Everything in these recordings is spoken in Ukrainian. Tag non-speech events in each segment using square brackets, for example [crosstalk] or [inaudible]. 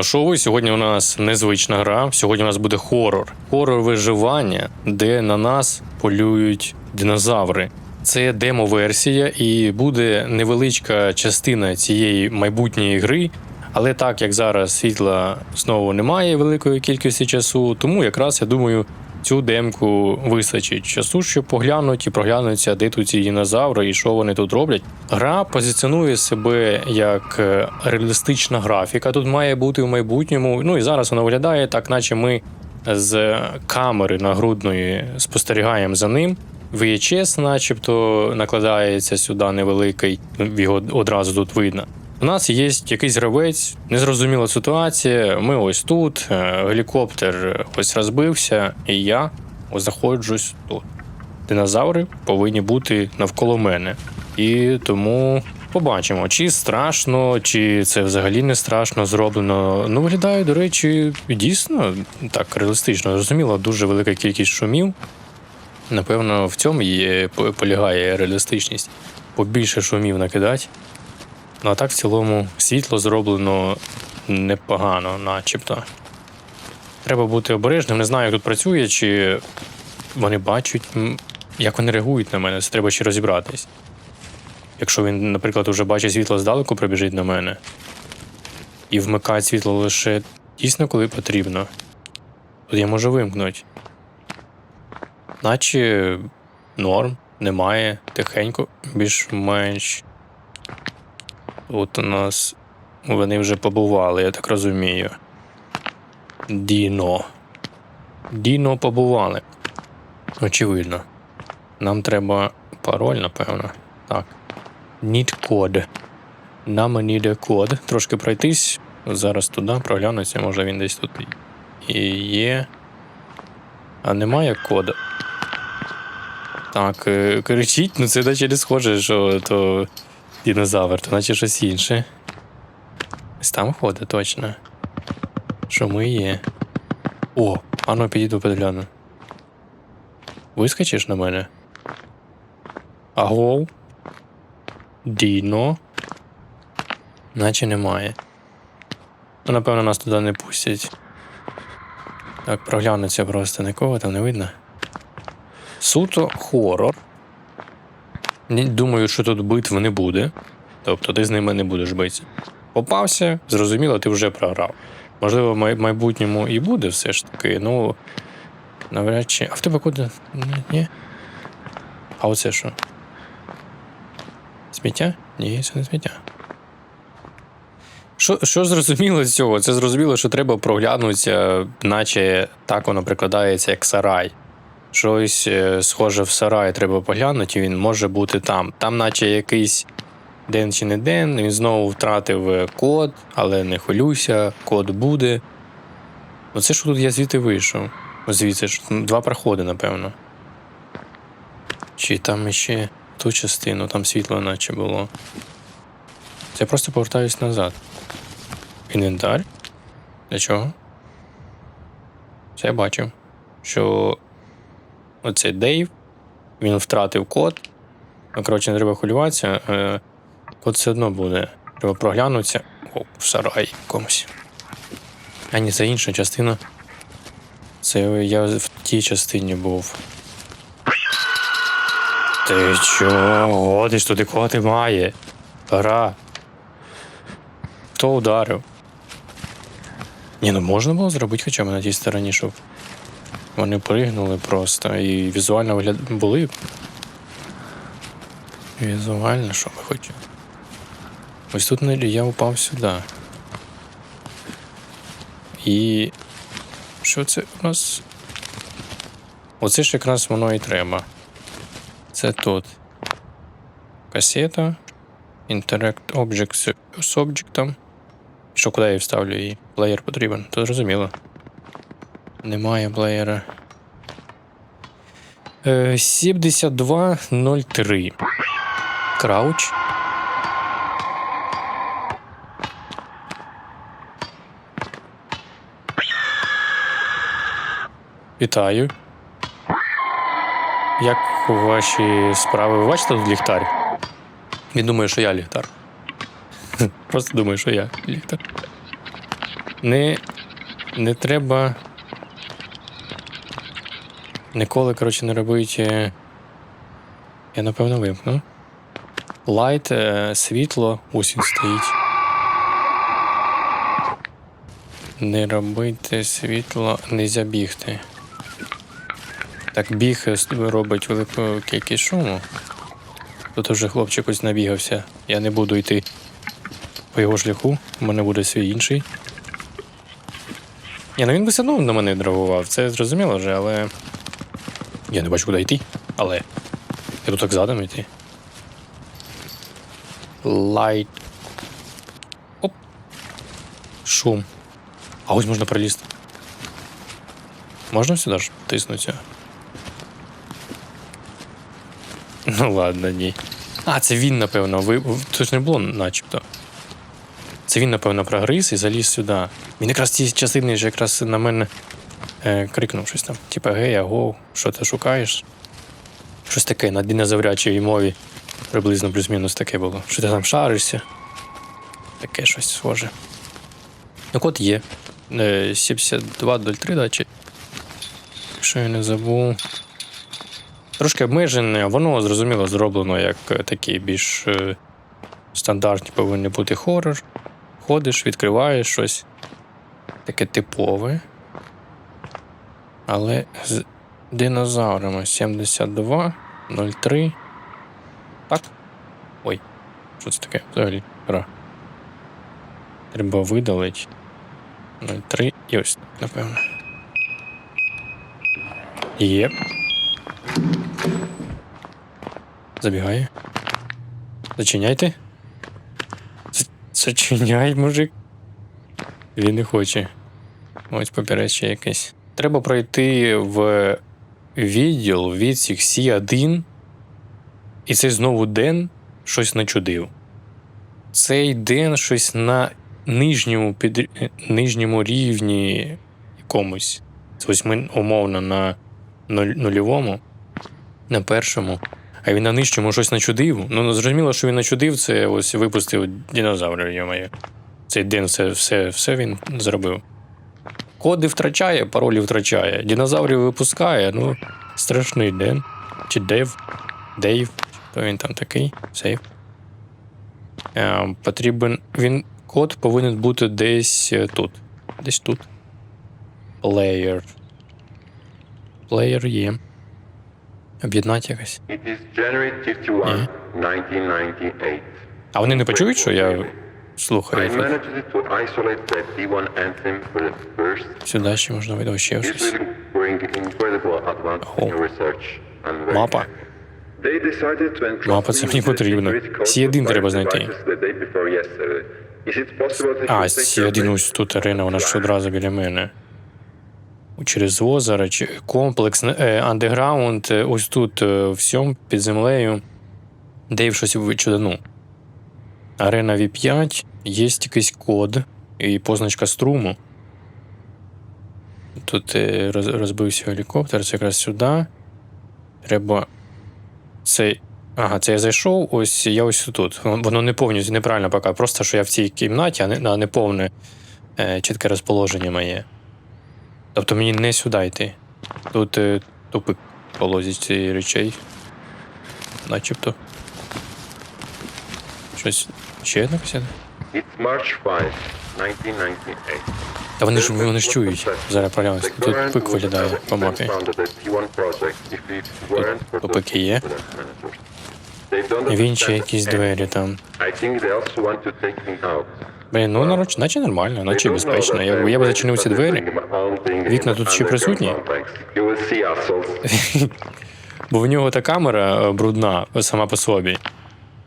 Що ви, сьогодні у нас незвична гра. Сьогодні у нас буде хорор. Хорор виживання, де на нас полюють динозаври. Це демо-версія, і буде невеличка частина цієї майбутньої гри. Але так як зараз світла знову немає великої кількості часу, тому якраз я думаю, цю демку вистачить часу, щоб поглянуть і проглянуться, де тут ці динозаври і що вони тут роблять. Гра позиціонує себе як е, реалістична графіка. Тут має бути в майбутньому. Ну і зараз вона виглядає так, наче ми з камери нагрудної спостерігаємо за ним. VHS начебто накладається сюди невеликий, його одразу тут видно. У нас є якийсь гравець, незрозуміла ситуація. Ми ось тут, е, гелікоптер ось розбився, і я заходжусь тут. Динозаври повинні бути навколо мене. І тому побачимо, чи страшно, чи це взагалі не страшно зроблено. Ну, виглядає, до речі, дійсно так реалістично. Зрозуміло, дуже велика кількість шумів. Напевно, в цьому є, полягає реалістичність. Побільше шумів накидати. Ну а так в цілому світло зроблено непогано, начебто. Треба бути обережним. Не знаю, як тут працює, чи вони бачать, як вони реагують на мене. Це треба ще розібратись. Якщо він, наприклад, вже бачить світло здалеку, прибіжить на мене. І вмикає світло лише дійсно, коли потрібно. Тут я можу вимкнути. Наче норм, немає, тихенько, більш-менш. От у нас вони вже побували, я так розумію. Діно. Діно побували. Очевидно. Нам треба пароль, напевно. Так. Need код. Нам need код. Трошки пройтись. Зараз туди проглянуться, може він десь тут і є. А немає коду. Так, е, кричіть, ну це наче не схоже, що то динозавр, то наче щось інше. Ось там ходить точно. Що ми є. О, а ну підійду подгляну. Вискочиш на мене? Агов? Діно? Наче немає. Ну, напевно, нас туди не пустять. Так, проглянуться просто нікого там не видно. Суто хорор. Думаю, що тут битв не буде. Тобто ти з ними не будеш битися. Попався, зрозуміло, ти вже програв. Можливо, в майбутньому і буде все ж таки, ну. Навряд чи. А в тебе куди? Ні. А оце що? Сміття? Ні, це не сміття. Що, що зрозуміло з цього? Це зрозуміло, що треба проглянутися, наче так воно прикладається як сарай. Щось е, схоже в сарай треба поглянути, він може бути там. Там, наче якийсь день чи не день, він знову втратив е, код, але не хвилюйся, код буде. Оце що тут я звідти вийшов. Звідси ж два проходи, напевно. Чи там ще ту частину, там світло наче було. Я просто повертаюсь назад. Інвентар? Для чого? Це я бачив. Що оцей Дейв, він втратив код. Ну, коротше, не треба хвилюватися. Е, код все одно буде. Треба проглянутися. О, в сараї якомусь. А ні, це інша частина. Це я в тій частині був. Ти чого? Ходиш туди, кого ти має? Гра. Хто ударив? Ні, ну можна було зробити хоча б на тій стороні, щоб вони пригнули просто і візуально вигляд... були. Візуально, що ми хочемо. Ось тут я упав сюди. І. Що це у нас? Оце ж якраз воно і треба. Це тут. Касета. Interact Object з- об'єктом. Що куди я вставлю її? Плеєр потрібен, то зрозуміло. Немає плеєра. Е, 7203. Крауч. Вітаю. Як ваші справи? Ви бачите тут ліхтар? Він думає, що я ліхтар. [laughs] Просто думаю, що я ліхтар. Не, не треба. Ніколи, коротше, не робить. е, Я напевно вимкну. Лайт, е, світло, ось він стоїть. Не робити світло, не забігти. Так біг е, робить велику кількість шуму. Тут уже хлопчик ось набігався. Я не буду йти по його шляху, у мене буде свій інший. Ні, ну він би все одно на мене драгував, це зрозуміло вже, але. Я не бачу, куди йти. Але. Я тут так задом йти. Лайт. Оп. Шум. А ось можна пролізти. Можна сюди ж тиснутися? Ну ладно, ні. А, це він, напевно. Ви... Це ж не було начебто. Це він, напевно, прогриз і заліз сюди. Він якраз ті частини ж якраз на мене е, крикнув щось там. Типа, гей, аго, що ти шукаєш? Щось таке на динозаврячій мові. Приблизно плюс-мінус таке було. Що ти там шаришся? Таке щось схоже. Ну, код є. Е, 7203, да, чи? Якщо я не забув. Трошки обмежене, воно зрозуміло зроблено як е, такий більш е, стандартні повинні бути хорор. Ходиш, відкриваєш щось. Таке типове. Але з динозаврами 72, 03. Так? Ой, що це таке взагалі? Гра. Треба видалити. 03 і ось, напевно. Є. Забігає. Зачиняйте. Зачиняй, мужик. Він не хоче. Ось папірець ще якийсь. Треба пройти в відділ відсік Сі1. І це знову Ден щось начудив. Цей Ден щось на нижньому, під... нижньому рівні якомусь. Ось ми умовно на нуль- нульовому, на першому. А він на нижчому щось начудив. Ну, зрозуміло, що він начудив, це ось випустив динозаврів, йомає. Цей день все, все, все він зробив. Коди втрачає, паролі втрачає. Динозаврів випускає, ну, страшний день. Чи Дев. Дейв. То він там такий. Сейф. Е, потрібен. Він. Код повинен бути десь е, тут. Десь тут. Player. Player є. Об'єднати якось. It is January 51, 1998. А вони не почують, що я слухаю. managed to isolate the D1 anthem for the first. Сюди ще можна видати ще щось. Oh. Мапа. Мапа це мені потрібно. Сі один треба знайти. А, сі один ось тут арена, вона ж одразу біля мене. Через озеро, чи комплекс, е, андеграунд, е, ось тут е, всьому під землею. Дейв щось вичудану. Арена V5, є якийсь код і позначка струму. Тут е, розбився гелікоптер, це якраз сюди. Треба. Це. Ага, це я зайшов, ось я ось тут. Воно не повністю неправильно поки. Просто що я в цій кімнаті, а не, а не повне е, чітке розположення моє. Тобто мені не сюди йти. Тут е, тупик полозить речей. Начебто. Щось. Ще одна касета? It's March 5, 1998. Та вони ж вони ж чують. Зараз проглянусь. Тут пик виглядає по мапі. founded as T1 project if it weren't for Тут пики є. Він ще якісь двері там. Блін, ну нароч- наче нормально, наче безпечно. Я, я б зачинив ці двері. Вікна тут ще присутні? [laughs] Бо в нього та камера е, брудна сама по собі.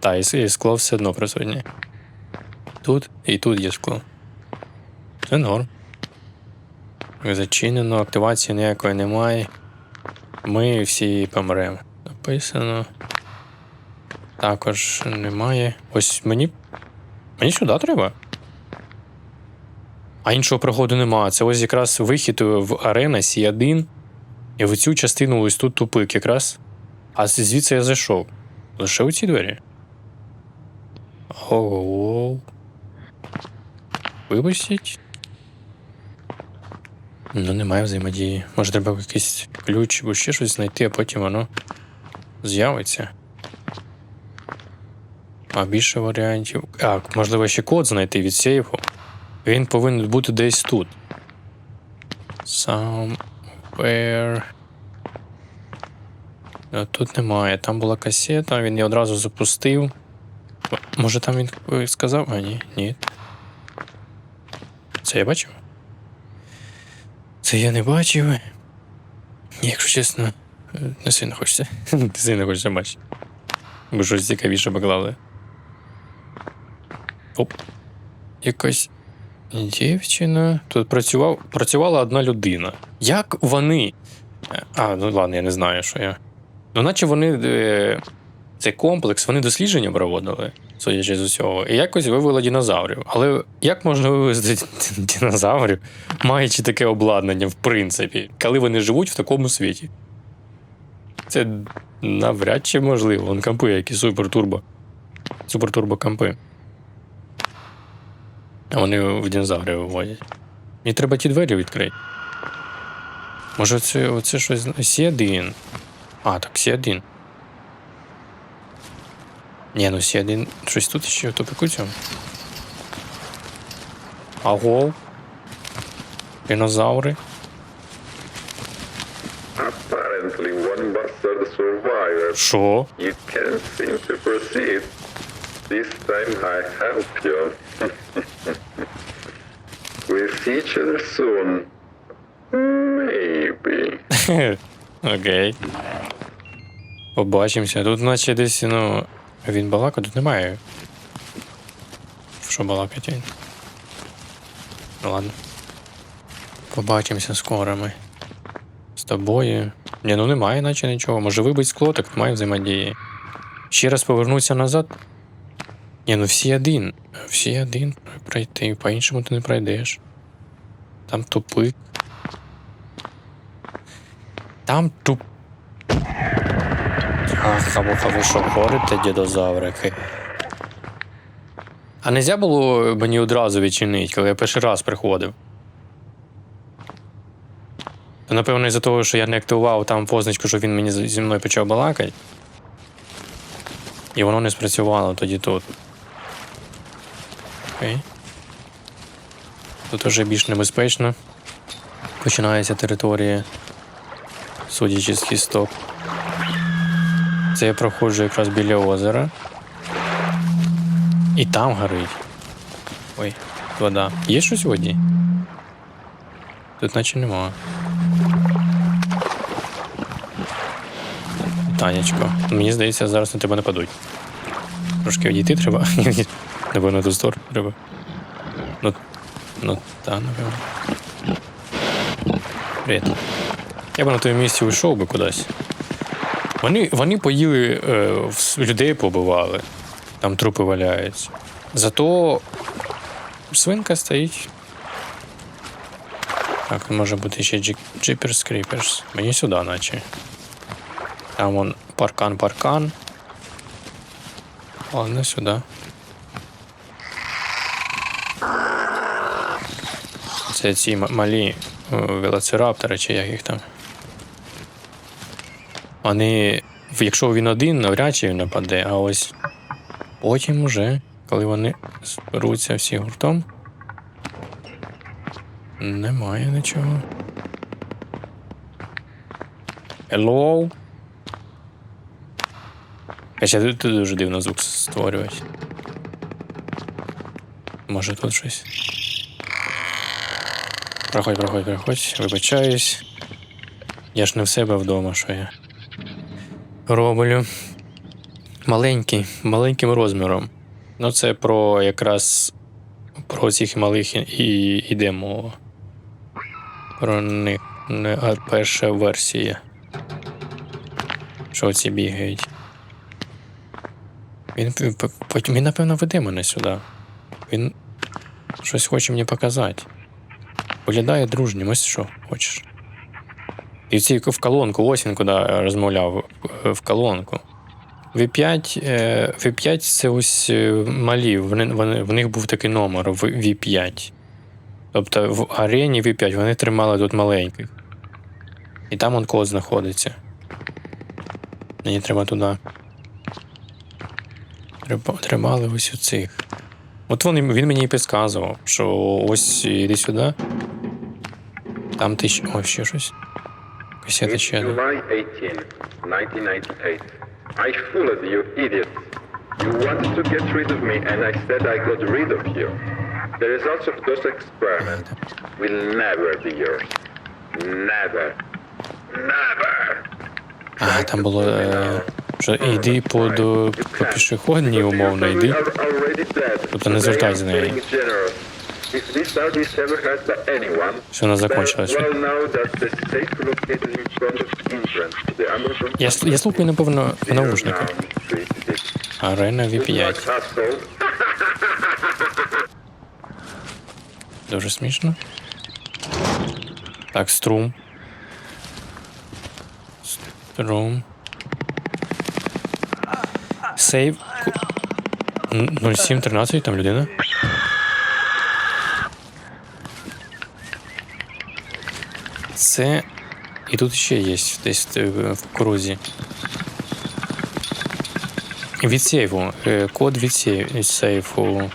Та, і, скло все одно присутнє. Тут і тут є скло. Це норм. Зачинено, активації ніякої немає. Ми всі помремо. Написано. Також немає. Ось мені. Мені сюди треба. А іншого проходу немає. Це ось якраз вихід в арена Сі1. І в цю частину ось тут тупик якраз. А звідси я зайшов. Лише у ці двері. Ого. Випустіть. Ну, немає взаємодії. Може, треба якийсь ключ або ще щось знайти, а потім воно з'явиться. А більше варіантів. А, можливо, ще код знайти від сейфу. Він повинен бути десь тут. Somewhere. Тут немає. Там була касета, він її одразу запустив. Може там він е, сказав? А, ні, ні. Це я бачив? Це я не бачив. Якщо чесно, е, не сильно хочеться. [laughs] Не сильно хочеться бачити. Бо щось цікавіше поклали. Оп. Якась дівчина. Тут працював, працювала одна людина. Як вони. Е, А, ну ладно, я не знаю, що я. Ну, наче вони. Цей комплекс, вони дослідження проводили, судячи з усього, і якось вивели динозаврів. Але як можна вивезти [laughs] динозаврів, маючи таке обладнання, в принципі, коли вони живуть в такому світі? Це навряд чи можливо. Вон кампи, які супер-турбо. Супер-турбо кампи. А вони в динозаврів виводять. Мені треба ті двері відкрити. Може, це оце щось. Сі1. А, так, Сі1. Ні, ну Сі1. Щось тут ще в тупику цьому. Аго. Динозаври. Apparently, one bastard survivor. Що? You can't seem to proceed. This time I help you. we'll see each other soon. Maybe. Окей. okay. Побачимося. Тут наче десь, ну. Він балака, тут немає. Що балакать? Ну ладно. Побачимося скоро ми. З тобою. Ні, ну немає, наче нічого. Може вибить скло, так немає взаємодії. Ще раз повернутися назад. Ні, ну всі один. Всі один пройти. По-іншому ти не пройдеш. Там тупик. Там туп. Ах, або ви що говорите, дідозаврики. А нельзя було мені одразу відчинити, коли я перший раз приходив. То, напевно, із-за того, що я не активував там позначку, що він мені зі мною почав балакати. І воно не спрацювало тоді тут. Окей. Тут вже більш небезпечно. Починається територія, судячи з кісток. Це я проходжу якраз біля озера. І там горить. Ой, вода. Є щось в воді? Тут наче нема. Танечко, мені здається, зараз на тебе нападуть. Трошки відійти треба. [laughs] Напевно, на ту сторону треба. Ну, ну та, напевно. Привіт. Я б на твоєму місці уйшов би кудись. Вони, вони поїли е, людей побивали. Там трупи валяються. Зато свинка стоїть. Так, може бути ще Jeepers Creepers. Мені сюди, наче. Там вон паркан, паркан. Ладно, сюди. Це ці малі е, велоцираптори, чи як їх там. Вони, якщо він один, навряд чи він нападе, а ось потім уже, коли вони зберуться всі гуртом. Немає нічого. Hello? Хоча тут дуже дивно звук створювати. Може тут щось. Проходь, проходь, проходь, вибачаюсь. Я ж не в себе вдома, що я роблю. Маленький, маленьким розміром. Ну, це про якраз про цих малих і- іде мова. Про них не а перша версія. Що ці бігають. Він, він, напевно, веде мене сюди. Він щось хоче мені показати. Виглядає дружнім, ось що хочеш. І в цій в колонку, ось він куди розмовляв, е, в колонку. V5, е, V5 це ось е, малі, вони, вони, в них був такий номер V5. Тобто в арені V5 вони тримали тут маленьких. І там он код знаходиться. Мені треба туди. Тримали ось у цих. От він, він мені і підказував, що ось іди сюди. Там ти ще. О, ще щось. Касета It's ще. одна. July 18, 1998. I fooled you, wanted to get rid of me, and I said I got rid of you. The results of those experiments will never be yours. Never. Never. А, там було. Е, що йди по, до, по пішохідній, умовно, йди. Тобто не звертайся на неї. Що вона закончилась. Я, я слухаю, напевно, в наушниках. Арена V5. [laughs] Дуже смішно. Так, струм. Струм. Сейв. 0713, там людина. Це. І тут ще є десь в, крузі. Від сейфу. Е, Код від сей- від сейфу.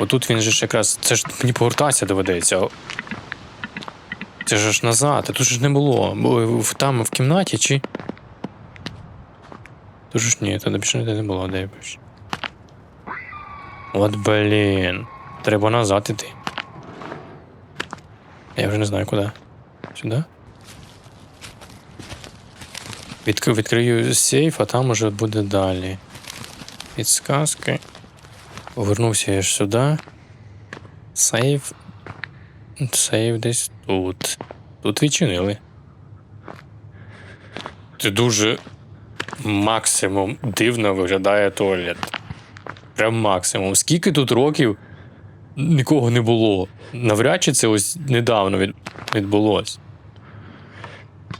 Отут він же ж якраз. Це ж мені повертатися доведеться. Це ж аж назад, а тут ж не було. Там в кімнаті чи. Тут ж ні, тоді більше ніде не було, де я більше. От блін. Треба назад іти. Я вже не знаю куди. Сюди? Відкрию, сейф, а там уже буде далі. Підсказки. Повернувся я ж сюди. Сейф. Сейф десь тут. Тут відчинили. Це дуже максимум дивно виглядає туалет. Прям максимум. Скільки тут років нікого не було. Навряд чи це ось недавно від... відбулось.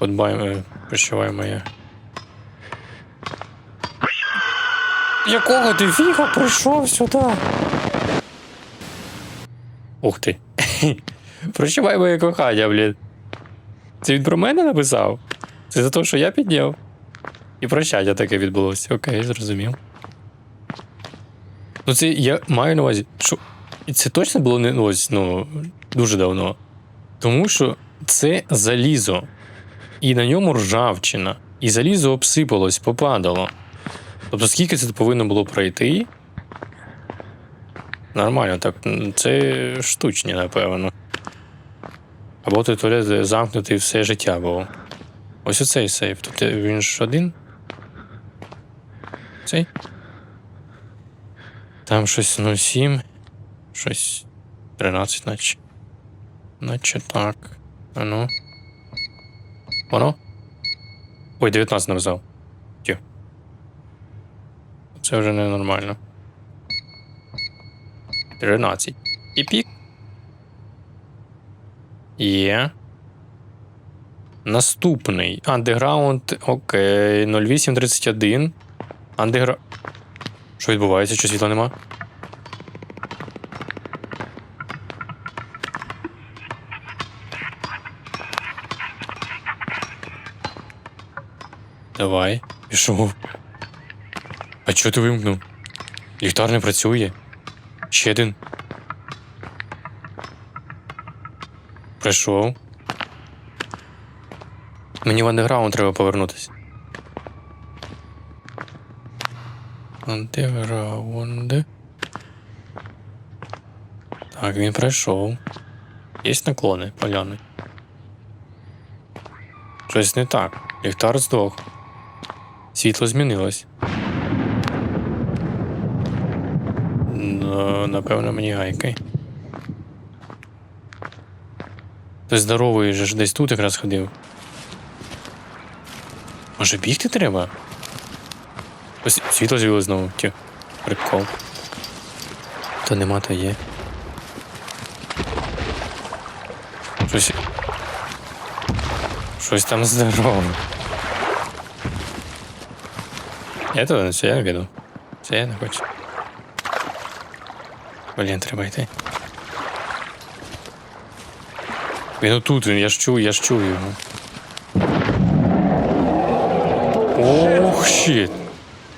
Подбаємо, прощавай моя. Якого ти фіга прийшов сюди? Ух ти. [laughs] Прощавай моє кохання, блін. Це він про мене написав? Це за те, що я підняв? І прощання таке відбулося. Окей, зрозумів. Ну, це я маю на увазі, що це точно було не ну, ось, ну, дуже давно. Тому що це залізо. І на ньому ржавчина. І залізо обсипалось, попадало. Тобто, скільки це повинно було пройти? Нормально, так. Це штучні, напевно. Або той туалет замкнутий все життя був. Ось оцей сейф. Е, він ж один. Цей. Там щось 07, щось 13, наче. Наче так. А ну. Воно? Ой, 19 написав. Тю. Це вже ненормально. 13. І пік. Є. Наступний. Андеграунд. Окей. 0831. Андегра. Що відбувається? Що світла нема? Давай. Пішов. А чого ти вимкнув? Ліхтар не працює. Ще один. Прийшов. Мені в андеграунд треба повернутися. Андеграунд. Так, він пройшов. Є наклони, поляни. Щось не так. Ліхтар здох. Світло змінилось. Ну, напевно, мені гайки. Ти здоровий же ж десь тут якраз ходив. Може бігти треба? Ось світло з'явилось знову. Тю. Прикол. То нема, то є. Щось. Щось там здорове. Я то це я не піду. Це я не хочу. Блін, треба йти. Він отут, він, я ж чую, я ж чую його. Ох, щит.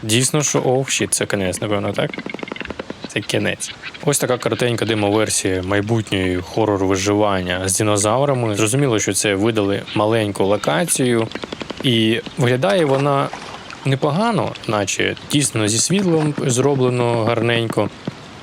Дійсно, що ох, щит, це кінець, напевно, так? Це кінець. Ось така коротенька демо-версія майбутньої хорор виживання з динозаврами. Зрозуміло, що це видали маленьку локацію, і виглядає вона непогано, наче тісно зі світлом зроблено гарненько,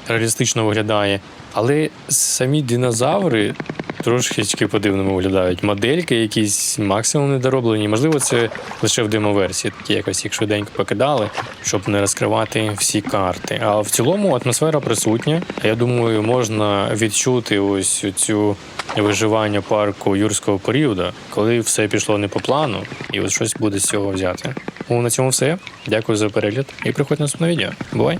реалістично виглядає. Але самі динозаври трошечки по-дивному виглядають. Модельки якісь максимум недороблені. Можливо, це лише в демо-версії, такі якось їх швиденько покидали, щоб не розкривати всі карти. А в цілому атмосфера присутня. Я думаю, можна відчути ось цю виживання парку юрського періоду, коли все пішло не по плану, і от щось буде з цього взяти. Ну, на цьому все. Дякую за перегляд і приходь на наступне відео. Бувай!